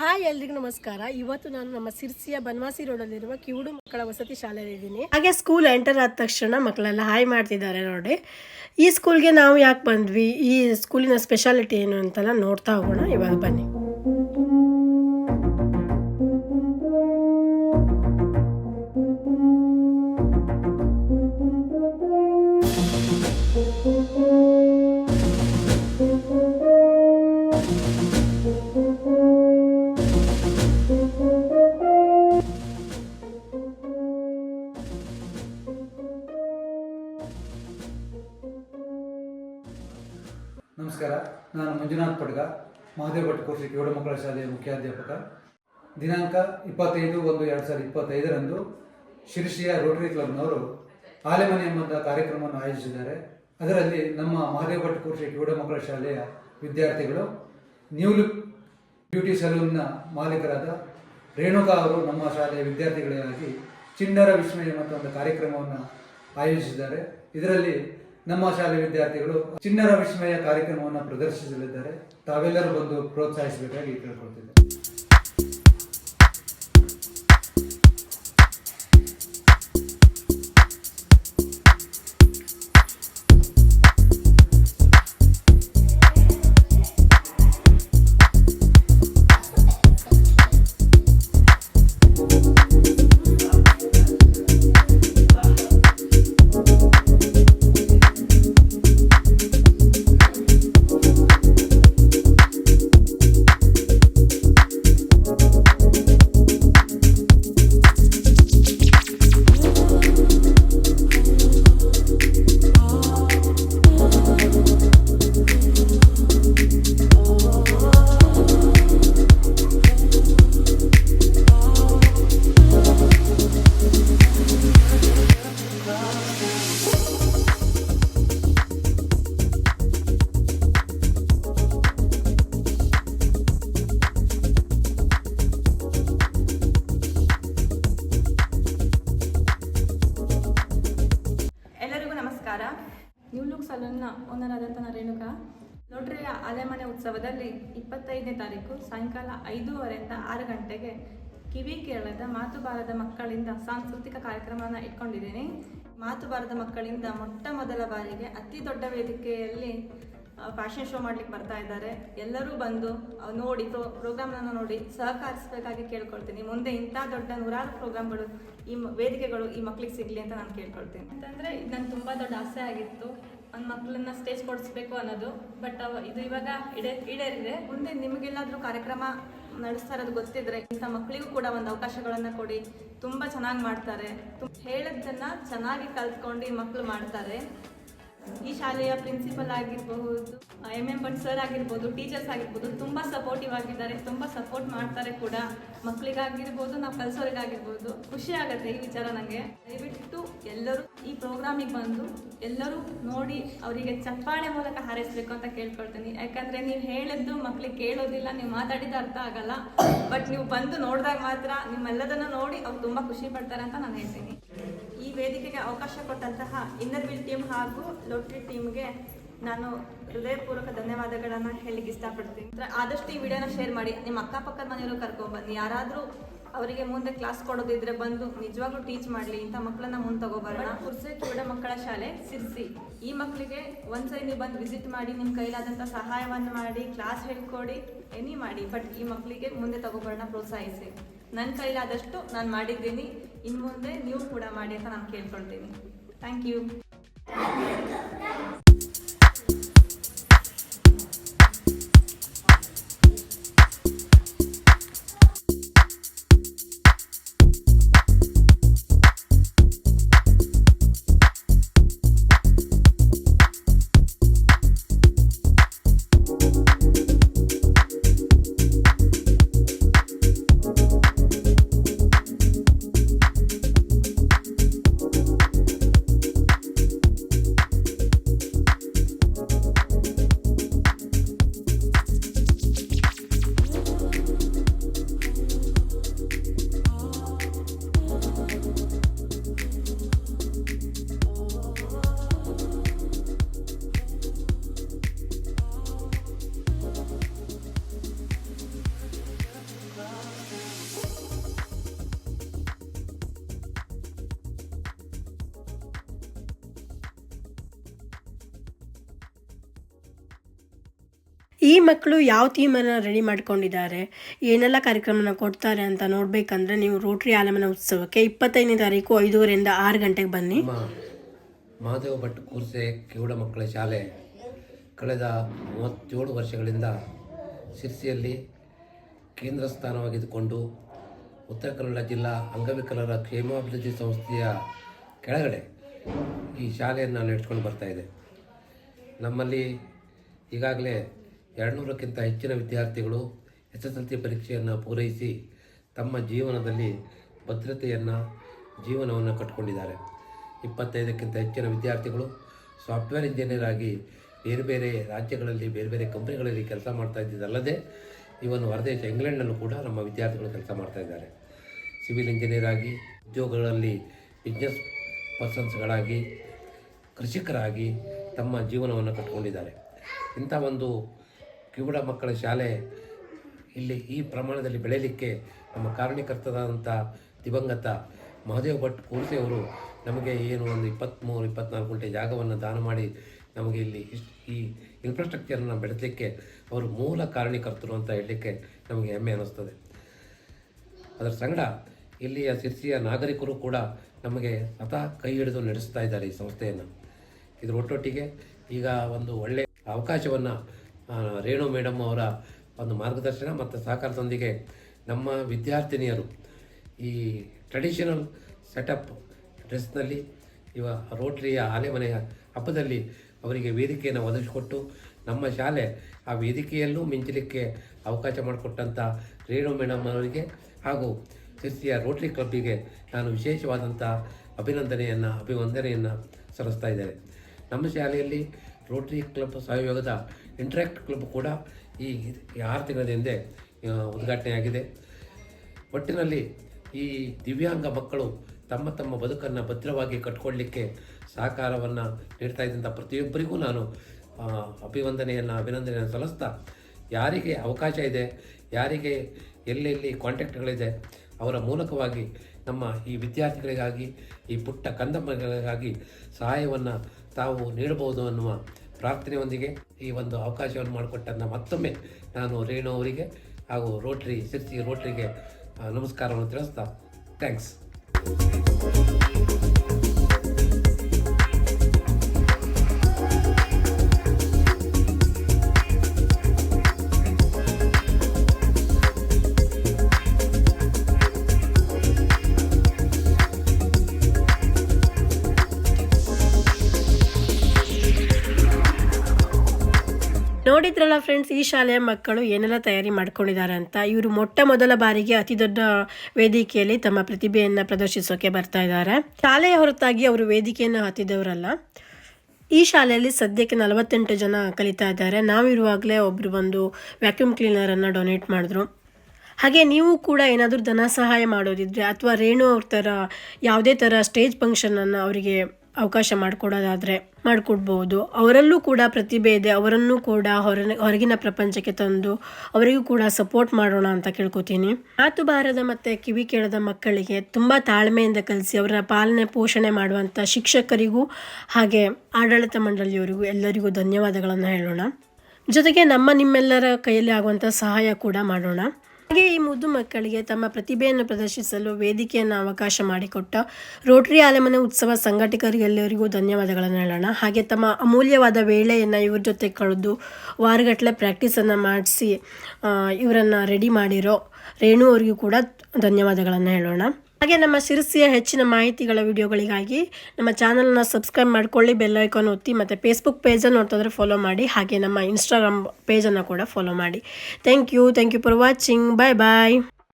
Hi ಎಲ್ರಿಗೂ ನಮಸ್ಕಾರ. ಇವತ್ತು ನಾನು ನಮ್ಮ ಸಿರ್ಸಿಯ ಬನವಾಸಿ ರೋಡಲ್ಲಿರುವ ಕಿವುಡು ಮಕ್ಕಳ ವಸತಿ ಶಾಲೆಯಲ್ಲಿದ್ದೀನಿ ಹಾಗೆ ಸ್ಕೂಲ್ ಎಂಟರ್ ಆದ ತಕ್ಷಣ ಮಕ್ಕಳೆಲ್ಲ ಹಾಯ್ ಮಾಡ್ತಿದ್ದಾರೆ ನೋಡಿ. ಈ ಸ್ಕೂಲ್ಗೆ ನಾವು ಯಾಕೆ ಬಂದ್ವಿ? ಈ ಸ್ಕೂಲಿನ ಸ್ಪೆಷಾಲಿಟಿ ಏನು ಅಂತೆಲ್ಲ ನೋಡ್ತಾ ಹೋಗೋಣ. ಇವಾಗ ಬನ್ನಿ. ನಮಸ್ಕಾರ. ನಾನು ಮಂಜುನಾಥ್ ಪಡ್ಗ, ಮಹದೇವ್ ಭಟ್ ಕೋರ್ಸಿ ಕಿವಡ ಮಕ್ಕಳ ಶಾಲೆಯ ಮುಖ್ಯಾಧ್ಯಾಪಕ ದಿನಾಂಕ ಇಪ್ಪತ್ತೈದು ಒಂದು ಎರಡು ಸಾವಿರದ ಇಪ್ಪತ್ತೈದರಂದು ಶಿರ್ಷಿಯ ರೋಟರಿ ಕ್ಲಬ್ನವರು ಆಲೆಮನೆ ಎಂಬಂತಹ ಕಾರ್ಯಕ್ರಮವನ್ನು ಆಯೋಜಿಸಿದ್ದಾರೆ. ಅದರಲ್ಲಿ ನಮ್ಮ ಮಹದೇವ್ ಭಟ್ ಕೋರ್ಸಿ ಕಿವಡ ಮಕ್ಕಳ ಶಾಲೆಯ ವಿದ್ಯಾರ್ಥಿಗಳು ನ್ಯೂ ಲುಕ್ ಬ್ಯೂಟಿ ಸಲೂನ್ನ ಮಾಲೀಕರಾದ ರೇಣುಕಾ ಅವರು ನಮ್ಮ ಶಾಲೆಯ ವಿದ್ಯಾರ್ಥಿಗಳಿಗಾಗಿ ಚಿಣ್ಣರ ವಿಸ್ಮಯ ಮತ್ತು ಒಂದು ಕಾರ್ಯಕ್ರಮವನ್ನು ಆಯೋಜಿಸಿದ್ದಾರೆ. ಇದರಲ್ಲಿ ನಮ್ಮ ಶಾಲೆ ವಿದ್ಯಾರ್ಥಿಗಳು ಚಿನ್ನರ ವಿಸ್ಮಯ ಕಾರ್ಯಕ್ರಮವನ್ನು ಪ್ರದರ್ಶಿಸಲಿದ್ದಾರೆ. ತಾವೆಲ್ಲರೂ ಬಂದು ಪ್ರೋತ್ಸಾಹಿಸಬೇಕಾಗಿ ಕೇಳ್ಕೊಳ್ತಿದ್ದೆ. ನಮಸ್ಕಾರ ನ್ಯೂ ಲುಕ್ ಸಲೂನ್ನ ಓನರ್ ನಾನು ರೇಣುಕಾ ಲೋಟ್ರಿಯ ಅಲೆಮನೆ ಉತ್ಸವದಲ್ಲಿ ಇಪ್ಪತ್ತೈದನೇ ತಾರೀಕು ಸಾಯಂಕಾಲ ಐದೂವರೆಯಿಂದ ಆರು ಗಂಟೆಗೆ ಕಿವಿ ಕೇರಳದ ಮಾತು ಬಾರದ ಮಕ್ಕಳಿಂದ ಸಾಂಸ್ಕೃತಿಕ ಕಾರ್ಯಕ್ರಮನ ಇಟ್ಕೊಂಡಿದ್ದೀನಿ. ಮಾತು ಬಾರದ ಮಕ್ಕಳಿಂದ ಮೊಟ್ಟ ಮೊದಲ ಬಾರಿಗೆ ಅತಿ ದೊಡ್ಡ ವೇದಿಕೆಯಲ್ಲಿ ಫ್ಯಾಷನ್ ಶೋ ಮಾಡ್ಲಿಕ್ಕೆ ಬರ್ತಾ ಇದ್ದಾರೆ. ಎಲ್ಲರೂ ಬಂದು ನೋಡಿ, ಪ್ರೋ ಪ್ರೋಗ್ರಾಮ್ನ ನೋಡಿ ಸಹಕರಿಸಬೇಕಾಗಿ ಕೇಳ್ಕೊಳ್ತೀನಿ. ಮುಂದೆ ಇಂಥ ದೊಡ್ಡ ನೂರಾರು ಪ್ರೋಗ್ರಾಮ್ಗಳು ಈ ವೇದಿಕೆಗಳು ಈ ಮಕ್ಳಿಗೆ ಸಿಗಲಿ ಅಂತ ನಾನು ಕೇಳ್ಕೊಳ್ತೀನಿ. ಅಂತಂದರೆ ಇದು ನನ್ನ ತುಂಬ ದೊಡ್ಡ ಆಸೆ ಆಗಿತ್ತು. ನನ್ನ ಮಕ್ಕಳನ್ನ ಸ್ಟೇಜ್ ಕೊಡಿಸ್ಬೇಕು ಅನ್ನೋದು. ಬಟ್ ಇದು ಇವಾಗ ಇಡೇ, ಈಡೇರಿದೆ. ಮುಂದೆ ನಿಮಗೆಲ್ಲಾದರೂ ಕಾರ್ಯಕ್ರಮ ನಡೆಸ್ತಾ ಇರೋದು ಗೊತ್ತಿದ್ರೆ ಇಂಥ ಮಕ್ಕಳಿಗೂ ಕೂಡ ಒಂದು ಅವಕಾಶಗಳನ್ನು ಕೊಡಿ. ತುಂಬ ಚೆನ್ನಾಗಿ ಮಾಡ್ತಾರೆ. ಹೇಳಿದ್ದನ್ನ ಚೆನ್ನಾಗಿ ಕಲ್ತ್ಕೊಂಡು ಮಕ್ಕಳು ಮಾಡ್ತಾರೆ. ಈ ಶಾಲೆಯ ಪ್ರಿನ್ಸಿಪಲ್ ಆಗಿರಬಹುದು ಎಂ ಎಂ ಭಟ್ ಸರ್ ಆಗಿರ್ಬೋದು ಟೀಚರ್ಸ್ ಆಗಿರ್ಬೋದು, ತುಂಬ ಸಪೋರ್ಟಿವ್ ಆಗಿದ್ದಾರೆ, ತುಂಬ ಸಪೋರ್ಟ್ ಮಾಡ್ತಾರೆ ಕೂಡ. ಮಕ್ಕಳಿಗಾಗಿರ್ಬೋದು ನಾವು ಕಲಿಸೋರಿಗಾಗಿರ್ಬೋದು. ಖುಷಿ ಆಗುತ್ತೆ ಈ ವಿಚಾರ ನನಗೆ ದಯವಿಟ್ಟು ಎಲ್ಲರೂ ಈ ಪ್ರೋಗ್ರಾಮಿಗೆ ಬಂದು ಎಲ್ಲರೂ ನೋಡಿ ಅವರಿಗೆ ಚಪ್ಪಾಳೆ ಮೂಲಕ ಹಾರೈಸಬೇಕು ಅಂತ ಕೇಳ್ಕೊಳ್ತೀನಿ. ಯಾಕಂದರೆ ನೀವು ಹೇಳಿದ್ದು ಮಕ್ಕಳಿಗೆ ಕೇಳೋದಿಲ್ಲ, ನೀವು ಮಾತಾಡಿದ ಅರ್ಥ ಆಗಲ್ಲ. ಬಟ್ ನೀವು ಬಂದು ನೋಡಿದಾಗ ಮಾತ್ರ ನಿಮ್ಮೆಲ್ಲದನ್ನು ನೋಡಿ ಅವ್ರು ತುಂಬ ಖುಷಿ ಪಡ್ತಾರೆ ಅಂತ ನಾನು ಹೇಳ್ತೀನಿ. ಈ ವೇದಿಕೆಗೆ ಅವಕಾಶ ಕೊಟ್ಟಂತಹ ಇನ್ನರ್ ವಿಲ್ ಟೀಮ್ ಹಾಗೂ ಲೋಟ್ರಿ ಟೀಮ್ಗೆ ನಾನು ಹೃದಯಪೂರ್ವಕ ಧನ್ಯವಾದಗಳನ್ನು ಹೇಳಲಿಕ್ಕೆ ಇಷ್ಟಪಡ್ತೀನಿ. ಆದಷ್ಟು ಈ ವಿಡಿಯೋನ ಶೇರ್ ಮಾಡಿ. ನಿಮ್ಮ ಅಕ್ಕಪಕ್ಕದ ಮನೆಯವರು ಕರ್ಕೊಂಡ್ಬನ್ನಿ ಯಾರಾದರೂ ಅವರಿಗೆ ಮುಂದೆ ಕ್ಲಾಸ್ ಕೊಡೋದಿದ್ರೆ ಬಂದು ನಿಜವಾಗ್ಲೂ ಟೀಚ್ ಮಾಡಲಿ. ಇಂಥ ಮಕ್ಕಳನ್ನ ಮುಂದೆ ತಗೋಬರೋಣ. ಕುರ್ಸೆ ಕೂಡ ಮಕ್ಕಳ ಶಾಲೆ, ಸಿರ್ಸಿ. ಈ ಮಕ್ಕಳಿಗೆ ಒಂದ್ಸರಿ ನೀವು ಬಂದು ವಿಸಿಟ್ ಮಾಡಿ ನಿಮ್ಮ ಕೈಲಾದಂಥ ಸಹಾಯವನ್ನು ಮಾಡಿ ಕ್ಲಾಸ್ ಹೇಳ್ಕೊಡಿ ಎನಿ ಮಾಡಿ. ಬಟ್ ಈ ಮಕ್ಕಳಿಗೆ ಮುಂದೆ ತಗೋಬರೋಣ ಪ್ರೋತ್ಸಾಹಿಸಿ. ನನ್ನ ಕೈಲಾದಷ್ಟು ನಾನು ಮಾಡಿದ್ದೀನಿ. ಇನ್ನು ಮುಂದೆ ನೀವು ಕೂಡ ಮಾಡಿ ಅಂತ ನಾನು ಕೇಳ್ಕೊಳ್ತೀನಿ. ಥ್ಯಾಂಕ್ ಯು ಈ ಮಕ್ಕಳು ಯಾವ ಥೀಮನ್ನು ರೆಡಿ ಮಾಡ್ಕೊಂಡಿದ್ದಾರೆ, ಏನೆಲ್ಲ ಕಾರ್ಯಕ್ರಮನ ಕೊಡ್ತಾರೆ ಅಂತ ನೋಡಬೇಕಂದ್ರೆ ನೀವು ರೋಟರಿ ಆಲಮನ ಉತ್ಸವಕ್ಕೆ ಇಪ್ಪತ್ತೈದನೇ ತಾರೀಕು ಐದೂವರೆಯಿಂದ ಆರು ಗಂಟೆಗೆ ಬನ್ನಿ. ಮಹಾದೇವ ಭಟ್ ಕೂರ್ಸೆ ಕಿವುಡ ಮಕ್ಕಳ ಶಾಲೆ ಕಳೆದ ಮೂವತ್ತೇಳು ವರ್ಷಗಳಿಂದ ಶಿರ್ಸಿಯಲ್ಲಿ ಕೇಂದ್ರ ಸ್ಥಾನವಾಗಿದ್ದುಕೊಂಡು ಉತ್ತರ ಕನ್ನಡ ಜಿಲ್ಲಾ ಅಂಗವಿಕಲರ ಕ್ಷೇಮಾಭಿವೃದ್ಧಿ ಸಂಸ್ಥೆಯ ಕೆಳಗಡೆ ಈ ಶಾಲೆಯನ್ನು ನಡೆಸ್ಕೊಂಡು ಬರ್ತಾ ಇದೆ. ನಮ್ಮಲ್ಲಿ ಈಗಾಗಲೇ ಎರಡುನೂರಕ್ಕಿಂತ ಹೆಚ್ಚಿನ ವಿದ್ಯಾರ್ಥಿಗಳು ಎಸ್ ಎಸ್ ಎಲ್ ಸಿ ಪರೀಕ್ಷೆಯನ್ನು ಪೂರೈಸಿ ತಮ್ಮ ಜೀವನದಲ್ಲಿ ಭದ್ರತೆಯನ್ನು, ಜೀವನವನ್ನು ಕಟ್ಟಿಕೊಂಡಿದ್ದಾರೆ ಇಪ್ಪತ್ತೈದಕ್ಕಿಂತ ಹೆಚ್ಚಿನ ವಿದ್ಯಾರ್ಥಿಗಳು ಸಾಫ್ಟ್ವೇರ್ ಇಂಜಿನಿಯರ್ ಆಗಿ ಬೇರೆ ಬೇರೆ ರಾಜ್ಯಗಳಲ್ಲಿ, ಬೇರೆ ಬೇರೆ ಕಂಪನಿಗಳಲ್ಲಿ ಕೆಲಸ ಮಾಡ್ತಾ ಇದ್ದಿದ್ದಲ್ಲದೆ ಇವನು ಹೊರದೇಶ ಇಂಗ್ಲೆಂಡ್ನಲ್ಲೂ ಕೂಡ ನಮ್ಮ ವಿದ್ಯಾರ್ಥಿಗಳು ಕೆಲಸ ಮಾಡ್ತಾ ಇದ್ದಾರೆ. ಸಿವಿಲ್ ಇಂಜಿನಿಯರ್ ಆಗಿ, ಉದ್ಯೋಗಗಳಲ್ಲಿ ಬಿಸ್ನೆಸ್ ಪರ್ಸನ್ಸ್ಗಳಾಗಿ, ಕೃಷಿಕರಾಗಿ ತಮ್ಮ ಜೀವನವನ್ನು ಕಟ್ಕೊಂಡಿದ್ದಾರೆ. ಇಂಥ ಒಂದು ಕಿವುಡ ಮಕ್ಕಳ ಶಾಲೆ ಇಲ್ಲಿ ಈ ಪ್ರಮಾಣದಲ್ಲಿ ಬೆಳೆಯಲಿಕ್ಕೆ ನಮ್ಮ ಕಾರಣೀಕರ್ತರಾದಂಥ ದಿವಂಗತ ಮಹದೇವ್ ಭಟ್ ಅವರು ನಮಗೆ ಏನು ಒಂದು ಇಪ್ಪತ್ತ್ಮೂರು ಇಪ್ಪತ್ನಾಲ್ಕು ಗಂಟೆ ಜಾಗವನ್ನು ದಾನ ಮಾಡಿ ನಮಗೆ ಇಲ್ಲಿ ಇಷ್ಟು ಈ ಇನ್ಫ್ರಾಸ್ಟ್ರಕ್ಚರನ್ನು ಬೆಳೆಸಲಿಕ್ಕೆ ಅವರು ಮೂಲ ಕಾರಣೀಕರ್ತರು ಅಂತ ಹೇಳಲಿಕ್ಕೆ ನಮಗೆ ಹೆಮ್ಮೆ ಅನ್ನಿಸ್ತದೆ. ಅದರ ಸಂಗಡ ಇಲ್ಲಿಯ ಸಿರ್ಸಿಯ ನಾಗರಿಕರು ಕೂಡ ನಮಗೆ ಸ್ವತಃ ಕೈ ಹಿಡಿದು ನಡೆಸ್ತಾ ಇದ್ದಾರೆ ಈ ಸಂಸ್ಥೆಯನ್ನು. ಇದರ ಒಟ್ಟೊಟ್ಟಿಗೆ ಈಗ ಒಂದು ಒಳ್ಳೆಯ ಅವಕಾಶವನ್ನು ರೇಣು ಮೇಡಮ್ ಅವರ ಒಂದು ಮಾರ್ಗದರ್ಶನ ಮತ್ತು ಸಹಕಾರದೊಂದಿಗೆ ನಮ್ಮ ವಿದ್ಯಾರ್ಥಿನಿಯರು ಈ ಟ್ರೆಡಿಷನಲ್ ಸೆಟಪ್ ಡ್ರೆಸ್ನಲ್ಲಿ ಇವ ರೋಟ್ರಿಯ ಆಲೆಮನೆಯ ಹಬ್ಬದಲ್ಲಿ ಅವರಿಗೆ ವೇದಿಕೆಯನ್ನು ಒದಗಿಸಿಕೊಟ್ಟು ನಮ್ಮ ಶಾಲೆ ಆ ವೇದಿಕೆಯಲ್ಲೂ ಮಿಂಚಲಿಕ್ಕೆ ಅವಕಾಶ ಮಾಡಿಕೊಟ್ಟಂಥ ರೇಣು ಮೇಡಮ್ ಅವರಿಗೆ ಹಾಗೂ ಸಿರ್ಸಿಯ ರೋಟ್ರಿ ಕ್ಲಬ್ಬಿಗೆ ನಾನು ವಿಶೇಷವಾದಂಥ ಅಭಿನಂದನೆಯನ್ನು, ಅಭಿವಂದನೆಯನ್ನು ಸಲ್ಲಿಸ್ತಾ ಇದ್ದೇನೆ. ನಮ್ಮ ಶಾಲೆಯಲ್ಲಿ ರೋಟ್ರಿ ಕ್ಲಬ್ ಸಹಯೋಗದ ಇಂಟ್ರಾಕ್ಟ್ ಕ್ಲಬ್ ಕೂಡ ಈ ಆರು ತಿಂಗಳ ಹಿಂದೆ ಉದ್ಘಾಟನೆಯಾಗಿದೆ ಒಟ್ಟಿನಲ್ಲಿ ಈ ದಿವ್ಯಾಂಗ ಮಕ್ಕಳು ತಮ್ಮ ತಮ್ಮ ಬದುಕನ್ನು ಭದ್ರವಾಗಿ ಕಟ್ಕೊಳ್ಳಿಕ್ಕೆ ಸಹಕಾರವನ್ನು ನೀಡ್ತಾ ಇದ್ದಂಥ ಪ್ರತಿಯೊಬ್ಬರಿಗೂ ನಾನು ಅಭಿವಂದನೆಯನ್ನು, ಅಭಿನಂದನೆಯನ್ನು ಸಲ್ಲಿಸ್ತಾ ಯಾರಿಗೆ ಅವಕಾಶ ಇದೆ, ಯಾರಿಗೆ ಎಲ್ಲೆಲ್ಲಿ ಕಾಂಟ್ಯಾಕ್ಟ್ಗಳಿದೆ ಅವರ ಮೂಲಕವಾಗಿ ನಮ್ಮ ಈ ವಿದ್ಯಾರ್ಥಿಗಳಿಗಾಗಿ, ಈ ಪುಟ್ಟ ಕಂದಮ್ಮಗಳಿಗಾಗಿ ಸಹಾಯವನ್ನು ತಾವು ನೀಡಬಹುದು ಅನ್ನುವ ಪ್ರಾರ್ಥನೆಯೊಂದಿಗೆ ಈ ಒಂದು ಅವಕಾಶವನ್ನು ಮಾಡಿಕೊಟ್ಟನ್ನ ಮತ್ತೊಮ್ಮೆ ನಾನು ರೇಣು ಅವರಿಗೆ ಹಾಗೂ ರೋಟ್ರಿ ಸಿರ್ಸಿ ರೋಟ್ರಿಗೆ ನಮಸ್ಕಾರವನ್ನು ತಿಳಿಸ್ತಾ, ಥ್ಯಾಂಕ್ಸ್. ನೋಡಿದ್ರಲ್ಲ ಫ್ರೆಂಡ್ಸ್ ಈ ಶಾಲೆಯ ಮಕ್ಕಳು ಏನೆಲ್ಲ ತಯಾರಿ ಮಾಡ್ಕೊಂಡಿದ್ದಾರೆ ಅಂತ ಇವರು ಮೊಟ್ಟ ಮೊದಲ ಬಾರಿಗೆ ಅತಿ ದೊಡ್ಡ ವೇದಿಕೆಯಲ್ಲಿ ತಮ್ಮ ಪ್ರತಿಭೆಯನ್ನು ಪ್ರದರ್ಶಿಸೋಕೆ ಬರ್ತಾ ಇದ್ದಾರೆ. ಶಾಲೆಯ ಹೊರತಾಗಿ ಅವರು ವೇದಿಕೆಯನ್ನು ಹತ್ತಿದವರಲ್ಲ. ಈ ಶಾಲೆಯಲ್ಲಿ ಸದ್ಯಕ್ಕೆ ನಲವತ್ತೆಂಟು ಜನ ಕಲಿತಾ ಇದ್ದಾರೆ. ನಾವಿರುವಾಗಲೇ ಒಬ್ಬರು ಬಂದು ವ್ಯಾಕ್ಯೂಮ್ ಕ್ಲೀನರನ್ನು ಡೊನೇಟ್ ಮಾಡಿದ್ರು. ಹಾಗೆ ನೀವು ಕೂಡ ಏನಾದರೂ ಧನ ಸಹಾಯ ಮಾಡೋದಿದ್ರೆ ಅಥವಾ ರೇಣು ಅವ್ರ ಥರ ಯಾವುದೇ ಥರ ಸ್ಟೇಜ್ ಫಂಕ್ಷನನ್ನು ಅವರಿಗೆ ಅವಕಾಶ ಮಾಡಿಕೊಡೋದಾದರೆ ಮಾಡಿಕೊಡ್ಬೋದು. ಅವರಲ್ಲೂ ಕೂಡ ಪ್ರತಿಭೆ ಇದೆ. ಅವರನ್ನು ಕೂಡ ಹೊರ, ಹೊರಗಿನ ಪ್ರಪಂಚಕ್ಕೆ ತಂದು ಅವರಿಗೂ ಕೂಡ ಸಪೋರ್ಟ್ ಮಾಡೋಣ ಅಂತ ಕೇಳ್ಕೊತೀನಿ. ಮಾತು ಬಾರದ ಮತ್ತು ಕಿವಿ ಕೇಳದ ಮಕ್ಕಳಿಗೆ ತುಂಬ ತಾಳ್ಮೆಯಿಂದ ಕಲಿಸಿ ಅವರ ಪಾಲನೆ ಪೋಷಣೆ ಮಾಡುವಂಥ ಶಿಕ್ಷಕರಿಗೂ ಹಾಗೆ ಆಡಳಿತ ಮಂಡಳಿಯವರಿಗೂ ಎಲ್ಲರಿಗೂ ಧನ್ಯವಾದಗಳನ್ನು ಹೇಳೋಣ. ಜೊತೆಗೆ ನಮ್ಮ ನಿಮ್ಮೆಲ್ಲರ ಕೈಯಲ್ಲಿ ಆಗುವಂಥ ಸಹಾಯ ಕೂಡ ಮಾಡೋಣ. ಹಾಗೆ ಈ ಮುದ್ದು ಮಕ್ಕಳಿಗೆ ತಮ್ಮ ಪ್ರತಿಭೆಯನ್ನು ಪ್ರದರ್ಶಿಸಲು ವೇದಿಕೆಯನ್ನು ಅವಕಾಶ ಮಾಡಿಕೊಟ್ಟ ರೋಟರಿ ಆಲೆಮನೆ ಉತ್ಸವ ಸಂಘಟಕರಿಗೆಲ್ಲರಿಗೂ ಧನ್ಯವಾದಗಳನ್ನು ಹೇಳೋಣ. ಹಾಗೆ ತಮ್ಮ ಅಮೂಲ್ಯವಾದ ವೇಳೆಯನ್ನು ಇವ್ರ ಜೊತೆ ಕಳೆದು ವಾರಗಟ್ಟಲೆ ಪ್ರಾಕ್ಟೀಸನ್ನು ಮಾಡಿಸಿ ಇವರನ್ನು ರೆಡಿ ಮಾಡಿರೋ ರೇಣು ಅವರಿಗೂ ಕೂಡ ಧನ್ಯವಾದಗಳನ್ನು ಹೇಳೋಣ. ಹಾಗೆ ನಮ್ಮ ಶಿರಸಿಯ ಹೆಚ್ಚಿನ ಮಾಹಿತಿಗಳ ವಿಡಿಯೋಗಳಿಗಾಗಿ ನಮ್ಮ ಚಾನಲ್ನ ಸಬ್ಸ್ಕ್ರೈಬ್ ಮಾಡ್ಕೊಳ್ಳಿ, ಬೆಲ್ ಐಕಾನ್ ಒತ್ತಿ ಮತ್ತು ಫೇಸ್ಬುಕ್ ಪೇಜನ್ನು ನೋಡ್ತಿದ್ರೆ ಫಾಲೋ ಮಾಡಿ, ಹಾಗೆ ನಮ್ಮ ಇನ್ಸ್ಟಾಗ್ರಾಮ್ ಪೇಜನ್ನು ಕೂಡ ಫಾಲೋ ಮಾಡಿ. Thank you thank you for watching bye bye